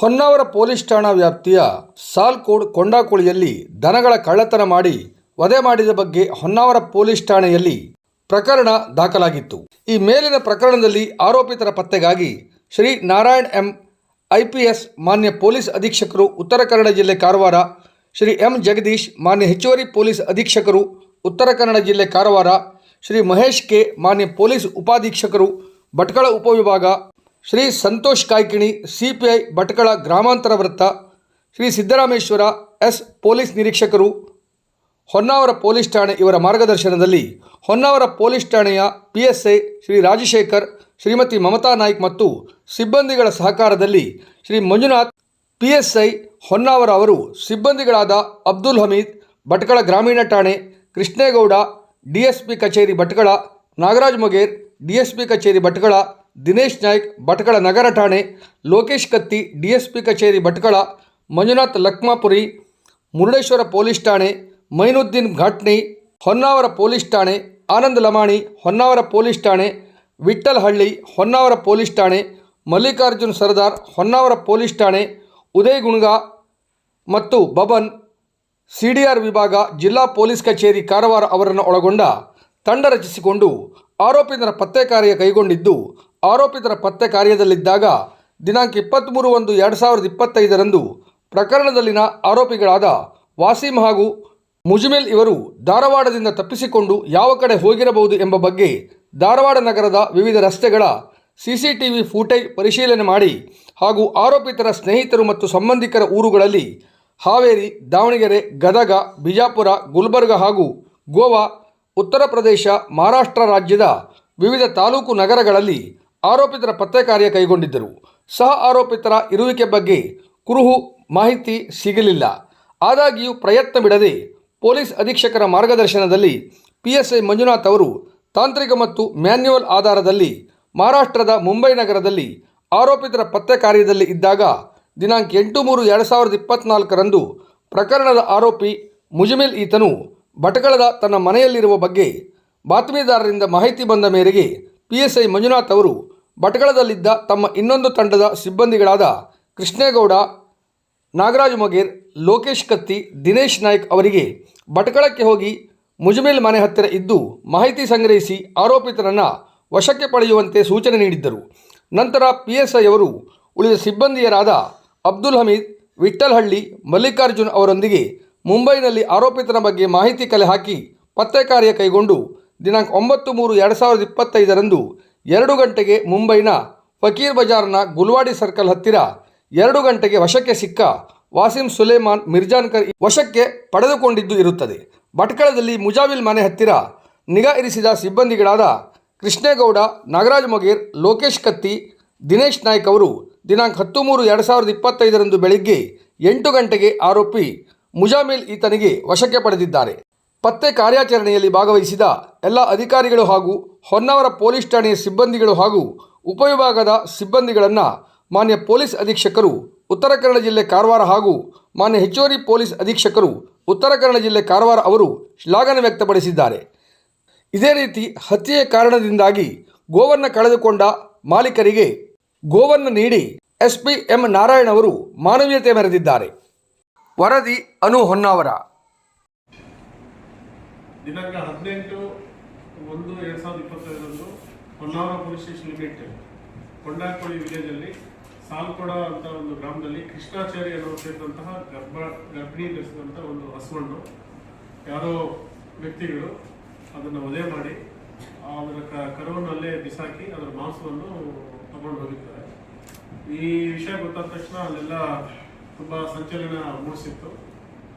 Honnavar police ಠಾಣಾ ವ್ಯಾಪ್ತಿಯ ಸಾಲ್ಕೋಡ್ ಕೊಂಡಾಕುಳಿಯಲ್ಲಿ ದನಗಳ ಕಳ್ಳತನ ಮಾಡಿ ವಧೆ ಮಾಡಿದ ಬಗ್ಗೆ ಹೊನ್ನಾವರ ಪೊಲೀಸ್ ಠಾಣೆಯಲ್ಲಿ ಪ್ರಕರಣ ದಾಖಲಾಗಿತ್ತು. ಈ ಮೇಲಿನ ಪ್ರಕರಣದಲ್ಲಿ ಆರೋಪಿತರ ಪತ್ತೆಗಾಗಿ ಶ್ರೀ ನಾರಾಯಣ್ ಎಂ ಐಪಿಎಸ್ ಮಾನ್ಯ ಪೊಲೀಸ್ ಅಧೀಕ್ಷಕರು ಉತ್ತರ ಕನ್ನಡ ಜಿಲ್ಲೆ ಕಾರವಾರ, ಶ್ರೀ ಎಂ ಜಗದೀಶ್ ಮಾನ್ಯ ಹೆಚ್ಚುವರಿ ಪೊಲೀಸ್ ಅಧೀಕ್ಷಕರು ಉತ್ತರ ಕನ್ನಡ ಜಿಲ್ಲೆ ಕಾರವಾರ, ಶ್ರೀ ಮಹೇಶ್ ಕೆ ಮಾನ್ಯ ಪೊಲೀಸ್ ಉಪಾಧೀಕ್ಷಕರು ಭಟ್ಕಳ ಉಪವಿಭಾಗ ಶ್ರೀ ಸಂತೋಷ್ ಕಾಯ್ಕಿಣಿ, ಸಿಪಿಐ ಭಟ್ಕಳ ಗ್ರಾಮಾಂತರ ವೃತ್ತ, ಶ್ರೀ ಸಿದ್ದರಾಮೇಶ್ವರ ಎಸ್ ಪೊಲೀಸ್ ನಿರೀಕ್ಷಕರು, ಹೊನ್ನಾವರ ಪೊಲೀಸ್ ಠಾಣೆ ಇವರ ಮಾರ್ಗದರ್ಶನದಲ್ಲಿ ಹೊನ್ನಾವರ ಪೊಲೀಸ್ ಠಾಣೆಯ P S I Shri Rajashekhar, Shrimati Mamata Naik ಮತ್ತು ಸಿಬ್ಬಂದಿಗಳ ಸಹಕಾರದಲ್ಲಿ Shri Manjunath P S I Honnavar ಅವರು ಸಿಬ್ಬಂದಿಗಳಾದ ಅಬ್ದುಲ್ ಹಮೀದ್, ಭಟ್ಕಳ ಗ್ರಾಮೀಣ ಠಾಣೆ, ಕೃಷ್ಣೇಗೌಡ ಡಿ ಎಸ್ ಪಿ ಕಚೇರಿ Bhatkal, Nagaraj Moger D S P ಕಚೇರಿ ಭಟ್ಕಳ ದಿನೇಶ್ ನಾಯ್ಕ್, ಭಟ್ಕಳ ನಗರ ಠಾಣೆ, Lokesh Katti, D S P ಕಚೇರಿ ಭಟ್ಕಳ, ಮಂಜುನಾಥ್ ಲಕ್ಮಾಪುರಿ, ಮುರುಡೇಶ್ವರ ಪೊಲೀಸ್ ಠಾಣೆ, ಮೈನುದ್ದೀನ್ ಘಾಟ್ನಿ, ಹೊನ್ನಾವರ ಪೊಲೀಸ್ ಠಾಣೆ, ಆನಂದ್ ಲಮಾಣಿ, ಹೊನ್ನಾವರ ಪೊಲೀಸ್ ಠಾಣೆ ವಿಠ್ಠಲ್ ಹಳ್ಳಿ ಹೊನ್ನಾವರ ಪೊಲೀಸ್ ಠಾಣೆ, ಮಲ್ಲಿಕಾರ್ಜುನ್ ಸರ್ದಾರ್, ಹೊನ್ನಾವರ ಪೊಲೀಸ್ ಠಾಣೆ, ಉದಯ್ ಗುಣ್ಗಾ ಮತ್ತು ಬಬನ್ ಸಿಡಿಆರ್ ವಿಭಾಗ, ಜಿಲ್ಲಾ ಪೊಲೀಸ್ ಕಚೇರಿ ಕಾರವಾರ ಅವರನ್ನು ಒಳಗೊಂಡ ತಂಡ ರಚಿಸಿಕೊಂಡು ಆರೋಪಿತರ ಪತ್ತೆ ಕಾರ್ಯ ಕೈಗೊಂಡಿದ್ದು ಆರೋಪಿತರ ಪತ್ತೆ ಕಾರ್ಯದಲ್ಲಿದ್ದಾಗ ದಿನಾಂಕ ಇಪ್ಪತ್ತ್ಮೂರು ಒಂದು ಎರಡು ಸಾವಿರದ ಇಪ್ಪತ್ತೈದರಂದು ಪ್ರಕರಣದಲ್ಲಿನ ಆರೋಪಿಗಳಾದ ವಾಸೀಮ್ ಹಾಗೂ ಮುಜ್ಮೇಲ್ ಇವರು ಧಾರವಾಡದಿಂದ ತಪ್ಪಿಸಿಕೊಂಡು ಯಾವ ಕಡೆ ಹೋಗಿರಬಹುದು ಎಂಬ ಬಗ್ಗೆ ಧಾರವಾಡ ನಗರದ ವಿವಿಧ ರಸ್ತೆಗಳ ಸಿಸಿಟಿವಿ ಫೂಟೇಜ್ ಪರಿಶೀಲನೆ ಮಾಡಿ ಹಾಗೂ ಆರೋಪಿತರ ಸ್ನೇಹಿತರು ಮತ್ತು ಸಂಬಂಧಿಕರ ಊರುಗಳಲ್ಲಿ ಹಾವೇರಿ, ದಾವಣಗೆರೆ, ಗದಗ, ಬಿಜಾಪುರ, ಗುಲ್ಬರ್ಗ ಹಾಗೂ ಗೋವಾ, ಉತ್ತರ ಪ್ರದೇಶ, ಮಹಾರಾಷ್ಟ್ರ ರಾಜ್ಯದ ವಿವಿಧ ತಾಲೂಕು ನಗರಗಳಲ್ಲಿ ಆರೋಪಿತರ ಪತ್ತೆ ಕಾರ್ಯ ಕೈಗೊಂಡಿದ್ದರು. ಸಹ ಆರೋಪಿತರ ಇರುವಿಕೆ ಬಗ್ಗೆ ಕುರುಹು ಮಾಹಿತಿ ಸಿಗಲಿಲ್ಲ. ಆದಾಗ್ಯೂ ಪ್ರಯತ್ನ ಬಿಡದೆ ಪೊಲೀಸ್ ಅಧೀಕ್ಷಕರ ಮಾರ್ಗದರ್ಶನದಲ್ಲಿ ಪಿಎಸ್ಐ ಮಂಜುನಾಥ್ ಅವರು ತಾಂತ್ರಿಕ ಮತ್ತು ಮ್ಯಾನ್ಯುವಲ್ ಆಧಾರದಲ್ಲಿ ಮಹಾರಾಷ್ಟ್ರದ ಮುಂಬೈ ನಗರದಲ್ಲಿ ಆರೋಪಿತರ ಪತ್ತೆ ಕಾರ್ಯದಲ್ಲಿ ಇದ್ದಾಗ ದಿನಾಂಕ ಎಂಟು ಮೂರು ಎರಡು ಸಾವಿರದ ಇಪ್ಪತ್ನಾಲ್ಕರಂದು ಪ್ರಕರಣದ ಆರೋಪಿ ಮುಜಮಿಲ್ ಈತನು ಭಟಕಳದ ತನ್ನ ಮನೆಯಲ್ಲಿರುವ ಬಗ್ಗೆ ಬಾತ್ಮೀದಾರರಿಂದ ಮಾಹಿತಿ ಬಂದ ಮೇರೆಗೆ ಪಿ ಎಸ್ ಐ ಮಂಜುನಾಥ್ ಅವರು ಭಟ್ಕಳದಲ್ಲಿದ್ದ ತಮ್ಮ ಇನ್ನೊಂದು ತಂಡದ ಸಿಬ್ಬಂದಿಗಳಾದ ಕೃಷ್ಣೇಗೌಡ, ನಾಗರಾಜ್ ಮೊಗೇರ್, ಲೋಕೇಶ್ ಕತ್ತಿ, ದಿನೇಶ್ ನಾಯ್ಕ್ ಅವರಿಗೆ ಭಟ್ಕಳಕ್ಕೆ ಹೋಗಿ ಮುಜಮಿಲ್ ಮನೆ ಹತ್ತಿರ ಇದ್ದು ಮಾಹಿತಿ ಸಂಗ್ರಹಿಸಿ ಆರೋಪಿತರನ್ನು ವಶಕ್ಕೆ ಪಡೆಯುವಂತೆ ಸೂಚನೆ ನೀಡಿದ್ದರು. ನಂತರ ಪಿಎಸ್ಐ ಅವರು ಉಳಿದ ಸಿಬ್ಬಂದಿಯರಾದ ಅಬ್ದುಲ್ ಹಮೀದ್, ವಿಠ್ಠಲಹಳ್ಳಿ, ಮಲ್ಲಿಕಾರ್ಜುನ್ ಅವರೊಂದಿಗೆ ಮುಂಬೈನಲ್ಲಿ ಆರೋಪಿತರ ಬಗ್ಗೆ ಮಾಹಿತಿ ಕಲೆ ಹಾಕಿ ಪತ್ತೆ ಕಾರ್ಯ ಕೈಗೊಂಡು ದಿನಾಂಕ ಒಂಬತ್ತು ಮೂರು ಎರಡು ಸಾವಿರದ ಇಪ್ಪತ್ತೈದರಂದು ಎರಡು ಗಂಟೆಗೆ ಮುಂಬೈನ ಫಕೀರ್ ಬಜಾರ್ನ ಗುಲ್ವಾಡಿ ಸರ್ಕಲ್ ಹತ್ತಿರ ಎರಡು ಗಂಟೆಗೆ ವಶಕ್ಕೆ ಸಿಕ್ಕ ವಾಸಿಂ ಸುಲೇಮಾನ್ ಮಿರ್ಜಾನ್ಕರ್ ವಶಕ್ಕೆ ಪಡೆದುಕೊಂಡಿದ್ದು ಇರುತ್ತದೆ. ಭಟ್ಕಳದಲ್ಲಿ ಮುಜಾವಿಲ್ ಮನೆ ಹತ್ತಿರ ನಿಗಾ ಇರಿಸಿದ ಸಿಬ್ಬಂದಿಗಳಾದ ಕೃಷ್ಣೇಗೌಡ, ನಾಗರಾಜ್ ಮೊಗೇರ್, ಲೋಕೇಶ್ ಕತ್ತಿ, ದಿನೇಶ್ ನಾಯ್ಕ್ ಅವರು ದಿನಾಂಕ ಹತ್ತು ಮೂರು ಎರಡು ಸಾವಿರದ ಇಪ್ಪತ್ತೈದರಂದು ಬೆಳಿಗ್ಗೆ ಎಂಟು ಗಂಟೆಗೆ ಆರೋಪಿ ಮುಜಾಮಿಲ್ ಈತನಿಗೆ ವಶಕ್ಕೆ ಪಡೆದಿದ್ದಾರೆ. ಪತ್ತೆ ಕಾರ್ಯಾಚರಣೆಯಲ್ಲಿ ಭಾಗವಹಿಸಿದ ಎಲ್ಲ ಅಧಿಕಾರಿಗಳು ಹಾಗೂ ಹೊನ್ನಾವರ ಪೊಲೀಸ್ ಠಾಣೆಯ ಸಿಬ್ಬಂದಿಗಳು ಹಾಗೂ ಉಪವಿಭಾಗದ ಸಿಬ್ಬಂದಿಗಳನ್ನು ಮಾನ್ಯ ಪೊಲೀಸ್ ಅಧೀಕ್ಷಕರು, ಉತ್ತರ ಕನ್ನಡ ಜಿಲ್ಲೆ ಕಾರವಾರ ಹಾಗೂ ಮಾನ್ಯ ಹೆಚ್ಚುವರಿ ಪೊಲೀಸ್ ಅಧೀಕ್ಷಕರು, ಉತ್ತರ ಕನ್ನಡ ಜಿಲ್ಲೆ ಕಾರವಾರ ಅವರು ಶ್ಲಾಘನೆ ವ್ಯಕ್ತಪಡಿಸಿದ್ದಾರೆ. ಇದೇ ರೀತಿ ಹತ್ಯೆಯ ಕಾರಣದಿಂದಾಗಿ ಗೋವನ್ನು ಕಳೆದುಕೊಂಡ ಮಾಲೀಕರಿಗೆ ಗೋವನ್ನು ನೀಡಿ ಎಸ್ ಪಿ ಎಂ ನಾರಾಯಣ್ ಅವರು ಮಾನವೀಯತೆ ಮೆರೆದಿದ್ದಾರೆ. ವರದಿ ಅನು ಹೊನ್ನಾವರ. ದಿನಾಂಕ ಹದಿನೆಂಟು ಒಂದು ಎರಡು ಸಾವಿರದ ಇಪ್ಪತ್ತೈದರಂದು Honnavar police station limit Kondakoli ವಿಲೇಜಲ್ಲಿ Salkoda ಅಂತ ಒಂದು ಗ್ರಾಮದಲ್ಲಿ ಕೃಷ್ಣಾಚಾರಿ ಅನ್ನೋ ಸೇರಿದಂತಹ ಗರ್ಭ, ಗರ್ಭಿಣಿ ಧರಿಸಿದಂಥ ಒಂದು ಹಸುವನ್ನು ಯಾರೋ ವ್ಯಕ್ತಿಗಳು ಅದನ್ನು ವಧೆ ಮಾಡಿ, ಅದರ ಕರುವನ್ನು ಅಲ್ಲೇ ಬಿಸಾಕಿ ಅದರ ಮಾಂಸವನ್ನು ತಗೊಂಡು ಹೋಗಿರ್ತಾರೆ ಈ ವಿಷಯ ಗೊತ್ತಾದ ತಕ್ಷಣ ಅಲ್ಲೆಲ್ಲ ತುಂಬಾ ಸಂಚಲನ ಮೂಡಿಸಿತ್ತು.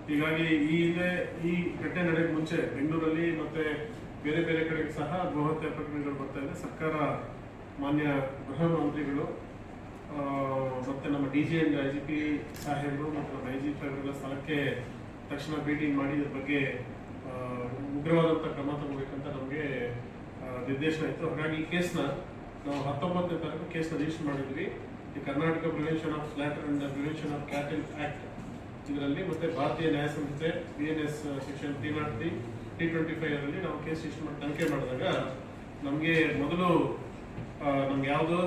ಹೀಗಾಗಿ ಈ ಹಿಂದೆ ಈ ಘಟನೆ ನಡೆಯೋಕೆ ಮುಂಚೆ ಬೆಂಗಳೂರಲ್ಲಿ ಮತ್ತೆ ಬೇರೆ ಬೇರೆ ಕಡೆ ಸಹ ಗೃಹತ್ಯ ಪ್ರಕರಣಗಳು ಬರ್ತಾ ಇದೆ. ಸರ್ಕಾರ ಮಾನ್ಯ ಗೃಹ ಮಂತ್ರಿಗಳು ಮತ್ತೆ ನಮ್ಮ D G and I G P ಸಾಹೇಬರು ಮತ್ತು ನಮ್ಮ ಐ ಜಿ ಪಿ ಸ್ಥಳಕ್ಕೆ ತಕ್ಷಣ ಭೇಟಿ ಮಾಡಿ ಇದ್ರ ಬಗ್ಗೆ ಉಗ್ರವಾದಂಥ ಕ್ರಮ ತಗೋಬೇಕಂತ ನಮಗೆ ನಿರ್ದೇಶನ ಇತ್ತು. ಹಾಗಾಗಿ ಈ ಕೇಸ್ನ ನಾವು ಹತ್ತೊಂಬತ್ತನೇ ತಾರೀಕು ಕೇಸ್ನ ರಿಜಿಸ್ಟರ್ ಮಾಡಿದ್ವಿ. ಈ Karnataka prevention of slaughter and prevention of cattle act ಇದರಲ್ಲಿ ಮತ್ತೆ Bharatiya Nyaya Sanhita B N S section three naught three twenty five ಅಲ್ಲಿ ನಾವು ಕೇಸ್ ಇಷ್ಟು ಮಾಡಿ, ತನಿಖೆ ಮಾಡಿದಾಗ ನಮಗೆ ಮೊದಲು ನಮ್ಗೆ ಯಾವುದೋ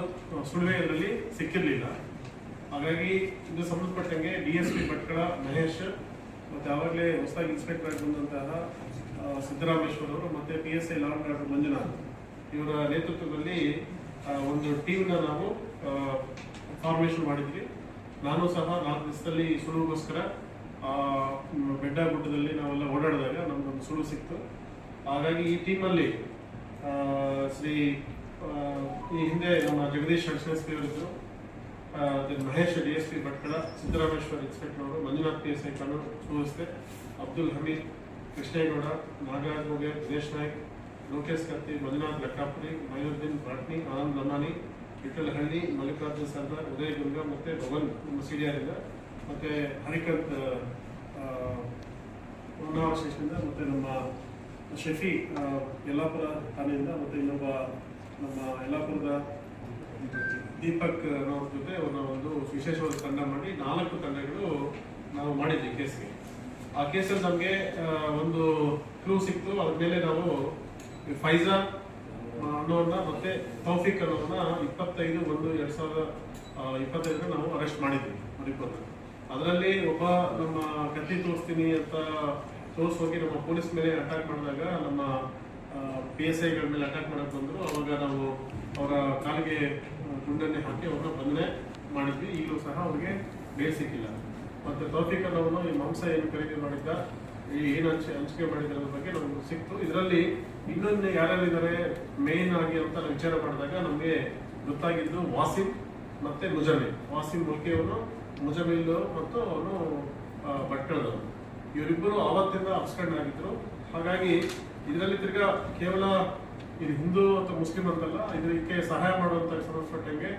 ಸುಳಿವೆ ಇದರಲ್ಲಿ ಸಿಕ್ಕಿರಲಿಲ್ಲ. ಹಾಗಾಗಿ ಇದು ಸಂಬಂಧಪಟ್ಟಂಗೆ D S P Bhatkal, Mahesh ಮತ್ತೆ ಆವಾಗಲೇ ಹೊಸದಾಗಿ ಇನ್ಸ್ಪೆಕ್ಟರ್ ಆಗಿ ಬಂದಂತಹ ಸಿದ್ದರಾಮೇಶ್ವರ್ ಅವರು ಮತ್ತೆ ಪಿ ಎಸ್ ಐ ಲಾಂಗ್ ಡಾಕ್ಟರ್ ಮಂಜುನಾಥ್ ಇವರ ನೇತೃತ್ವದಲ್ಲಿ ಒಂದು ಟೀಮ್ನ ನಾವು ಫಾರ್ಮೇಷನ್ ಮಾಡಿದ್ವಿ. ನಾನು ಸಹ ನಾಲ್ಕು ದಿವಸದಲ್ಲಿ ಆ, ಬೆಡ್ಡ ಗುಡ್ಡದಲ್ಲಿ ನಾವೆಲ್ಲ ಓಡಾಡಿದಾಗ ನಮ್ಗೊಂದು ಸುಳು ಸಿಕ್ತು. ಹಾಗಾಗಿ ಈ ಟೀಮಲ್ಲಿ ಶ್ರೀ ಈ ಹಿಂದೆ ನಮ್ಮ Jagadish S P ಅವರಿದ್ದರು Mahesh D S P Bhatkal Siddarameshwar inspector ಅವರು ಮಂಜುನಾಥ್ ಪಿ ಎಸ್ ಐ ಕಾನೂನು ಅಬ್ದುಲ್ ಹಮೀದ್ ಕೃಷ್ಣೇಗೌಡ ನಾಗರಾಜ್ ಮುಗೇರ್ ದಿನೇಶ್ ನಾಯ್ಕ್ ಲೋಕೇಶ್ ಕತ್ತಿ ಮಂಜುನಾಥ್ ಲಕ್ಕಾಪುರಿ ಮಯೂರ್ದೀನ್ ಭಟ್ನಿ ಆನಂದ್ ಲಮಾನಿ ವಿಠಲಹಳ್ಳಿ ಮಲ್ಲಿಕಾರ್ಜುನ್ ಸರ್ದಾರ್ ಉದಯ ದುರ್ಗ ಮತ್ತೆ ಭವನ್ ನಮ್ಮ ಮತ್ತು ಇಂದ ಮತ್ತೆ ಹರಿಕಂತ್ ಆ, ಹೊನ್ನಾವರ ಸ್ಟೇಷನಿಂದ ಮತ್ತೆ ನಮ್ಮ ಶಫಿ ಯಲ್ಲಾಪುರ ಠಾಣೆಯಿಂದ ಮತ್ತೆ ಇನ್ನೊಬ್ಬ ನಮ್ಮ ಯಲ್ಲಾಪುರದ ದೀಪಕ್ ಅನ್ನೋರ ಜೊತೆ ಒಂದು ವಿಶೇಷವಾದ ತಂಡ ಮಾಡಿ ನಾಲ್ಕು ತಂಡಗಳು ನಾವು ಮಾಡಿದ್ವಿ ಕೇಸ್ಗೆ. ಆ ಕೇಸಲ್ಲಿ ನಮಗೆ ಒಂದು ಕ್ಲೂ ಸಿಕ್ತು. ಅದ್ರ ಮೇಲೆ ನಾವು ಫೈಜಾ ಆ, ಅನ್ನೋರ್ನ ಮತ್ತೆ ತೌಫಿಕ್ ಅನ್ನೋರನ್ನ ಇಪ್ಪತ್ತೈದು ಒಂದು ಎರಡ್ ಸಾವಿರದ ಇಪ್ಪತ್ತೈದರ ನಾವು ಅರೆಸ್ಟ್ ಮಾಡಿದ್ವಿ ಮಣಿಪುರದಲ್ಲಿ ಅದರಲ್ಲಿ ಒಬ್ಬ ನಮ್ಮ ಕತ್ತಿ ತೋರಿಸ್ತೀನಿ ಅಂತ ತೋರಿಸೋಗಿ ನಮ್ಮ ಪೊಲೀಸ್ ಮೇಲೆ ಅಟ್ಯಾಕ್ ಮಾಡಿದಾಗ ನಮ್ಮ ಪಿ ಎಸ್ ಐಗಳ ಮೇಲೆ ಅಟ್ಯಾಕ್ ಮಾಡಕ್ ಬಂದ್ರು. ಅವಾಗ ನಾವು ಅವರ ಕಾಲಿಗೆ ಗುಂಡನ್ನೇ ಹಾಕಿ ಅವ್ರನ್ನ ಬಂಧನೆ ಮಾಡಿದ್ವಿ. ಈಗಲೂ ಸಹ ಅವ್ರಿಗೆ ಬೇರೆ ಸಿಕ್ಕಿಲ್ಲ. ಮತ್ತೆ ತೌಫಿಕ್ ಅನ್ನೋನು ಈ ಮಾಂಸ ಏನು ಖರೀದಿ ಮಾಡಿದ್ದ ಈ ಏನು ಹಂಚಿ ಹಂಚಿಕೆ ಮಾಡಿದ್ರ ಬಗ್ಗೆ ನಮ್ಗೆ ಸಿಕ್ತು. ಇದರಲ್ಲಿ ಇನ್ನೊಂದು ಯಾರ್ಯಾರಿದ್ದಾರೆ ಮೇನ್ ಆಗಿ ಅಂತ ವಿಚಾರ ಮಾಡಿದಾಗ ನಮಗೆ ಗೊತ್ತಾಗಿದ್ದು ವಾಸಿಂ ಮತ್ತೆ ಮುಜಮಿಲ್ ವಾಸಿಂ ಮುಲ್ಕಿಯವನು ಮುಜಮಿಲ್ ಮತ್ತು ಅವನು ಭಟ್ಕಳದವನು. ಇವರಿಬ್ಬರು ಆವತ್ತಿಂದ ಅಪ್ಸ್ಕಂಡ್ ಆಗಿದ್ರು. ಹಾಗಾಗಿ ಇದರಲ್ಲಿ ತಿರ್ಗಾ ಕೇವಲ ಇದು ಹಿಂದೂ ಅಥವಾ ಮುಸ್ಲಿಂ ಅಂತಲ್ಲ ಇದಕ್ಕೆ ಸಹಾಯ ಮಾಡುವಂತ ಸಂಬಂಧಪಟ್ಟಂಗೆ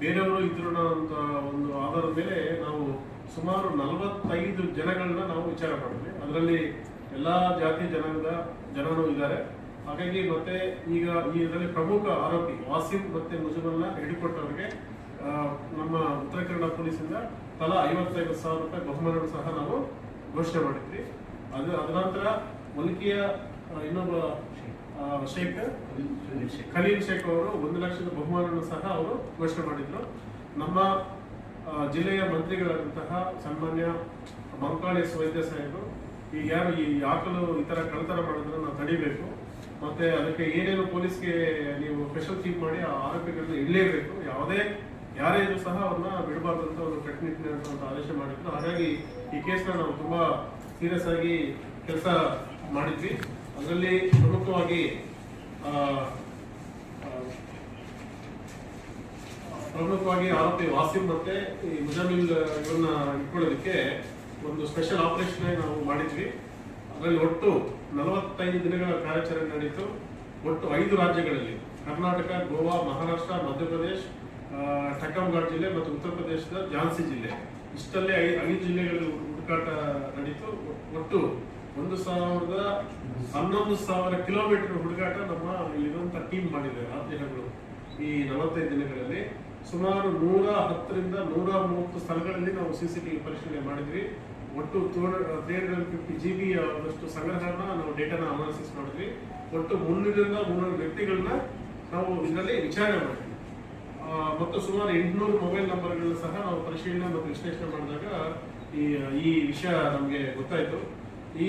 ಬೇರೆಯವರು ಇದ್ರು ಅಂತ ಒಂದು ಆಧಾರದ ಮೇಲೆ ನಾವು ಸುಮಾರು ನಲವತ್ತೈದು ಜನಗಳನ್ನ ನಾವು ವಿಚಾರ ಮಾಡಿದ್ವಿ. ಅದರಲ್ಲಿ ಎಲ್ಲ ಜಾತಿ ಜನಾಂಗದ ಜನರು ಇದ್ದಾರೆ. ಹಾಗಾಗಿ ಮತ್ತೆ ಈಗ ಈ ಇದರಲ್ಲಿ ಪ್ರಮುಖ ಆರೋಪಿ ವಾಸಿಂ ಮತ್ತೆ ಮುಜುಬಲ್ನ ಹಿಡಿಕೊಟ್ಟವರಿಗೆ ನಮ್ಮ ಉತ್ತರ ಕನ್ನಡ ಪೊಲೀಸಿಂದ ತಲಾ ಐವತ್ತೈದು ಸಾವಿರ ರೂಪಾಯಿ ಬಹುಮಾನ ಸಹ ನಾವು ಘೋಷಣೆ ಮಾಡಿದ್ವಿ. ಅದು, ಅದ ನಂತರ ಮುಲ್ಕಿಯ ಇನ್ನೊಬ್ಬ ಶೇಖ್ ಖಲೀಲ್ ಶೇಖ್ ಅವರು ಒಂದು ಲಕ್ಷದ ಬಹುಮಾನವನ್ನು ಸಹ ಅವರು ಘೋಷಣೆ ಮಾಡಿದ್ರು. ನಮ್ಮ ಜಿಲ್ಲೆಯ ಮಂತ್ರಿಗಳಾದಂತಹ ಸನ್ಮಾನ್ಯ ಮಂಕಾಳಿ ವೈದ್ಯ ಸಾಹೇಬರು, ಈ ಯಾರು ಈ ಆಕಲು ಈ ತರ ಕಳ್ಳತನ ಮಾಡೋದನ್ನ ನಾವು ತಡಿಬೇಕು. ಮತ್ತೆ ಅದಕ್ಕೆ ಏನೇನು ಪೊಲೀಸ್ಗೆ ನೀವು ಸ್ಪೆಷಲ್ ಟೀಮ್ ಮಾಡಿ ಆ ಆರೋಪಿಗಳನ್ನ ಇಡಲೇಬೇಕು ಯಾವುದೇ, ಯಾರೇ ಇದ್ರು ಸಹ ಅವ್ರನ್ನ ಬಿಡಬಾರ್ದು ಅಂತ ಒಂದು ಕಟ್ಟುನಿಟ್ಟಿನ ಆದೇಶ ಮಾಡಿದ್ರು. ಹಾಗಾಗಿ ಈ ಕೇಸ್ನ ನಾವು ತುಂಬಾ ಸೀರಿಯಸ್ ಆಗಿ ಕೆಲಸ ಮಾಡಿದ್ವಿ. ಅದರಲ್ಲಿ ಪ್ರಮುಖವಾಗಿ ಪ್ರಮುಖವಾಗಿ ಆರೋಪಿ ವಾಸಿಂ ಮತ್ತೆ ಈ ಮುಜಾಮಿಲ್ ಇವನ್ನ ಇಟ್ಕೊಳ್ಳೋದಕ್ಕೆ ಒಂದು ಸ್ಪೆಷಲ್ ಆಪರೇಷನ್ ನಾವು ಮಾಡಿದ್ವಿ. ಅದರಲ್ಲಿ ಒಟ್ಟು ನಲವತ್ತೈದು ದಿನಗಳ ಕಾರ್ಯಾಚರಣೆ ನಡೀತು. ಒಟ್ಟು ಐದು ರಾಜ್ಯಗಳಲ್ಲಿ ಕರ್ನಾಟಕ ಗೋವಾ ಮಹಾರಾಷ್ಟ್ರ ಮಧ್ಯಪ್ರದೇಶ್ ಆ, ಟಕಮ್ಗಢ್ ಜಿಲ್ಲೆ ಮತ್ತು ಉತ್ತರ ಪ್ರದೇಶದ ಝಾನ್ಸಿ ಜಿಲ್ಲೆ. ಇಷ್ಟಲ್ಲೇ ಐದು ಜಿಲ್ಲೆಗಳಲ್ಲಿ ಹುಡುಕಾಟ ನಡೀತು. ಒಟ್ಟು ಒಂದು ಸಾವಿರದ ಹನ್ನೊಂದು ಸಾವಿರ ಕಿಲೋಮೀಟರ್ ಹುಡುಗಾಟ ನಮ್ಮ ಇಲ್ಲಿರುವಂತ ಟೀಮ್ ಮಾಡಿದೆ ಆ ದಿನಗಳು. ಈ ನಲವತ್ತೈದು ದಿನಗಳಲ್ಲಿ ಸುಮಾರು ನೂರ ಹತ್ತರಿಂದ ನೂರ ಮೂವತ್ತು ಸ್ಥಳಗಳಲ್ಲಿ ನಾವು ಸಿ ಸಿ ಟಿವಿ ಪರಿಶೀಲನೆ ಮಾಡಿದ್ವಿ. ಒಟ್ಟು three hundred fifty G B ಆದಷ್ಟು ಸಂಗ್ರಹನ ನಾವು ಡೇಟಾನ ಅನಾಲಿಸಿಸ್ ಮಾಡಿದ್ವಿ. ಒಟ್ಟು ಮುನ್ನೂರರಿಂದ ಮುನ್ನೂರು ವ್ಯಕ್ತಿಗಳನ್ನ ನಾವು ಇದರಲ್ಲಿ ವಿಚಾರಣೆ ಮಾಡಿದ್ವಿ. ಮತ್ತು ಸುಮಾರು ಎಂಟುನೂರು ಮೊಬೈಲ್ ನಂಬರ್ಗಳನ್ನ ಸಹ ನಾವು ಪರಿಶೀಲನೆ ಮತ್ತು ವಿಶ್ಲೇಷಣೆ ಮಾಡಿದಾಗ ಈ ಈ ವಿಷಯ ನಮಗೆ ಗೊತ್ತಾಯ್ತು. ಈ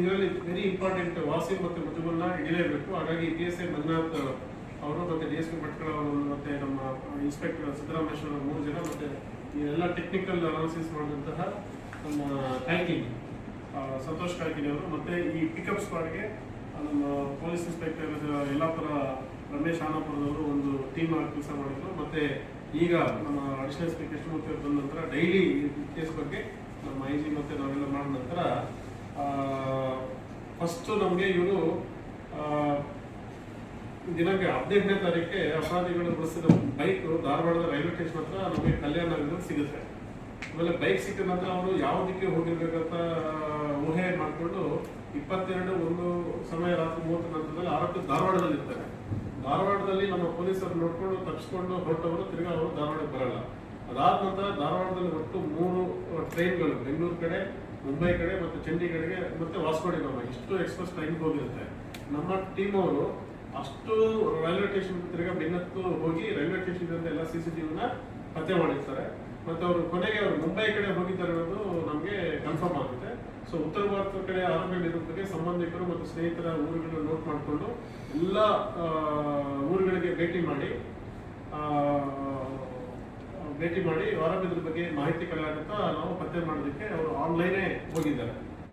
ಇದರಲ್ಲಿ ವೆರಿ ಇಂಪಾರ್ಟೆಂಟ್ ವಾಸಿ ಮತ್ತು ಮುಜುಮಲ್ನ ಹಿಡಿಯಲೇಬೇಕು ಹಾಗಾಗಿ ಪಿ ಎಸ್ ಐ ಮಂಜುನಾಥ್ ಅವರು ಮತ್ತೆ ಡಿ ಎಸ್ ಪಿ ಭಟ್ಕಳ ಅವರು ಮತ್ತೆ ನಮ್ಮ ಇನ್ಸ್ಪೆಕ್ಟರ್ ಸಿದ್ದರಾಮೇಶ್ವರ ಮೂರು ಜನ ಮತ್ತೆ ಎಲ್ಲ ಟೆಕ್ನಿಕಲ್ ಅನಾಲಿಸಿಸ್ ಮಾಡಿದಂತಹ ನಮ್ಮ ಥ್ಯಾಂಕಿಂಗ್ ಸಂತೋಷ್ ಕಾಯ್ಕಿನಿ ಅವರು ಮತ್ತೆ ಈ ಪಿಕಪ್ ಸ್ಪಾಟ್ಗೆ ನಮ್ಮ ಪೊಲೀಸ್ ಇನ್ಸ್ಪೆಕ್ಟರ್ ಯಲ್ಲಾಪುರ ರಮೇಶ್ ಆನಪುರದವರು ಒಂದು ಟೀಮ್ ಆಗಿ ಕೆಲಸ ಮಾಡಿದ್ರು. ಮತ್ತೆ ಈಗ ನಮ್ಮ ಅಡಿಷನಲ್ ಇನ್ಸ್ಪೆಕ್ಟರ್ ಕೃಷ್ಣಮೂರ್ತಿ ಅವರು ಬಂದ ನಂತರ ಡೈಲಿ ಕೇಸ್ ಬಗ್ಗೆ ನಮ್ಮ ಐ ಜಿ ಮತ್ತೆ ನಾವೆಲ್ಲ ಮಾಡಿದ ನಂತರ ಫಸ್ಟ್ ನಮಗೆ ಇವರು ದಿನಾಂಕ ಹದಿನೆಂಟನೇ ತಾರೀಕೆ ಅಪರಾಧಿಗಳು ಬಳಸಿದ ಬೈಕ್ ಧಾರವಾಡದ ರೈಲ್ವೆ ಸ್ಟೇಷನ್ ಹತ್ರ ನಮಗೆ ಕಲ್ಯಾಣ ಸಿಗುತ್ತೆ. ಆಮೇಲೆ ಬೈಕ್ ಸಿಕ್ಕ ನಂತರ ಅವರು ಯಾವುದಕ್ಕೆ ಹೋಗಿರ್ಬೇಕಂತ ಊಹೆ ಮಾಡಿಕೊಂಡು ಇಪ್ಪತ್ತೆರಡು ಒಂದು ಸಮಯ ರಾತ್ರಿ ಮೂವತ್ತು ನಂತರದಲ್ಲಿ ಆರೋಪಿ ಧಾರವಾಡದಲ್ಲಿ ಇರ್ತಾರೆ. ಧಾರವಾಡದಲ್ಲಿ ನಮ್ಮ ಪೊಲೀಸರು ನೋಡಿಕೊಂಡು ತಪ್ಪಿಸ್ಕೊಂಡು ಹೊರಟವರು, ತಿರ್ಗಾ ಅವರು ಧಾರವಾಡಕ್ಕೆ ಬರಲ್ಲ. ಅದಾದ ನಂತರ ಧಾರವಾಡದಲ್ಲಿ ಒಟ್ಟು ಮೂರು ಟ್ರೈನ್ಗಳು ಬೆಂಗಳೂರು ಕಡೆ ಮುಂಬೈ ಕಡೆ ಮತ್ತೆ ಚಂಡೀಗಢಗೆ ಮತ್ತೆ ವಾಸ್ಕೋಡಿ ಗಾಮ ಇಷ್ಟು ಎಕ್ಸ್ಪ್ರೆಸ್ ಟ್ರೈನ್ ಹೋಗಿರುತ್ತೆ. ನಮ್ಮ ಟೀಮ್ ಅವರು ಅಷ್ಟು ರೈಲ್ವೆ ಸ್ಟೇಷನ್ ತಿರ್ಗಾ ಬೆನ್ನತ್ತು ಹೋಗಿ ರೈಲ್ವೆ ಸ್ಟೇಷನ್ ಎಲ್ಲ ಸಿ ಸಿ ಟಿವಿನ ಪತ್ತೆ ಮಾಡಿರ್ತಾರೆ. ಮತ್ತು ಅವರು ಕೊನೆಗೆ ಅವರು ಮುಂಬೈ ಕಡೆ ಹೋಗಿದ್ದಾರೆ ಅನ್ನೋದು ನಮಗೆ ಕನ್ಫರ್ಮ್ ಆಗುತ್ತೆ. ಸೊ ಉತ್ತರ ಭಾರತದ ಕಡೆ ನಿರೂಪಣೆಗೆ ಸಂಬಂಧಿಕರು ಮತ್ತು ಸ್ನೇಹಿತರ ಊರುಗಳನ್ನ ನೋಟ್ ಮಾಡಿಕೊಂಡು ಎಲ್ಲ ಊರುಗಳಿಗೆ ಭೇಟಿ ಮಾಡಿ ಭೇಟಿ ಮಾಡಿ ಆರೋಗ್ಯದ ಬಗ್ಗೆ ಮಾಹಿತಿ ಕಲೆ ನಾವು ಪತ್ತೆ ಮಾಡೋದಕ್ಕೆ ಅವರು ಆನ್ಲೈನೇ ಹೋಗಿದ್ದಾರೆ.